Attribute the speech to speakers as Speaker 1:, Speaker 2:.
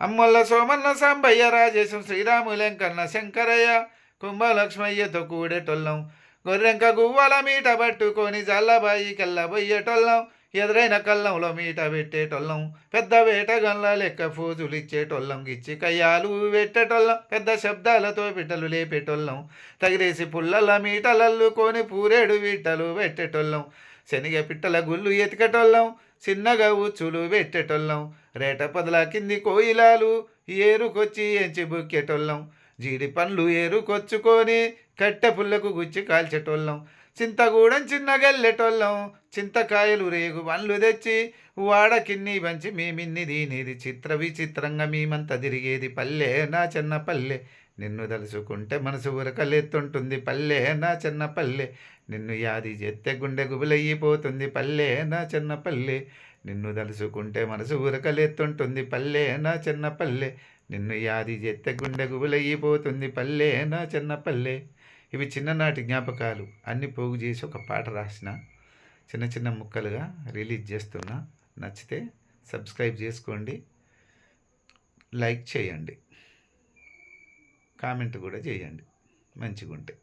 Speaker 1: అమ్మల్ల సోమన్న సాంబయ్య రాజేశం శ్రీరాములెంకన్న శంకరయ్య కుంభలక్ష్మయ్యతో కూడేటొల్లం గొర్రెంక గువ్వల మీట పట్టుకొని జల్లబాయి కెల్లబోయేటొల్లం ఎదురైన కల్లంలో మీట పెట్టేటొల్లం పెద్ద వేటగల్ల లెక్క ఫోజులు ఇచ్చేటొల్లం గిచ్చి కయ్యాలు పెట్టేటొల్లం పెద్ద శబ్దాలతో పిట్టలు లేపేటొల్లం తగిలేసి పుల్లల మీటలల్లుకొని పూరేడు వీటలు పెట్టేటొల్లం శనగ పిట్టల గుళ్ళు ఎతికేటోళ్ళం చిన్నగా ఉచ్చులు పెట్టేటోళ్ళం. రేట పదల కింది కోయిలాలు ఏరుకొచ్చి ఎంచి బుక్కేటోళ్ళం. జీడి పండ్లు ఏరుకొచ్చుకొని కట్టె పుల్లకు గుచ్చి కాల్చేటోళ్ళం. చింతగూడెం చిన్నగెళ్ళేటోళ్ళం చింతకాయలు రేగు పండ్లు తెచ్చి వాడకిన్ని పంచి మేమిన్ని దీనిది చిత్ర విచిత్రంగా మేమంతా తిరిగేది పల్లె నా చిన్న పల్లె. నిన్ను తలుసుకుంటే మనసు ఉరకలెత్తుంటుంది పల్లె నా చిన్న పల్లె. నిన్ను యాది చేస్తే గుండె గుబులయ్యిపోతుంది పల్లె నా చిన్న పల్లె. నిన్ను తలుసుకుంటే మనసు ఉరకలెత్తుంటుంది పల్లె నా చిన్న పల్లె. నిన్ను యాది చేస్తే గుండె గుబులయ్యిపోతుంది పల్లె నా చిన్న పల్లె. ఇవి చిన్ననాటి జ్ఞాపకాలు. అన్ని పోగు చేసి ఒక పాట రాసిన చిన్న చిన్న ముక్కలుగా రిలీజ్ చేస్తున్నా నచ్చితే సబ్స్క్రైబ్ చేసుకోండి లైక్ చేయండి కామెంట్ కూడా చేయండి. మంచిగా ఉంటే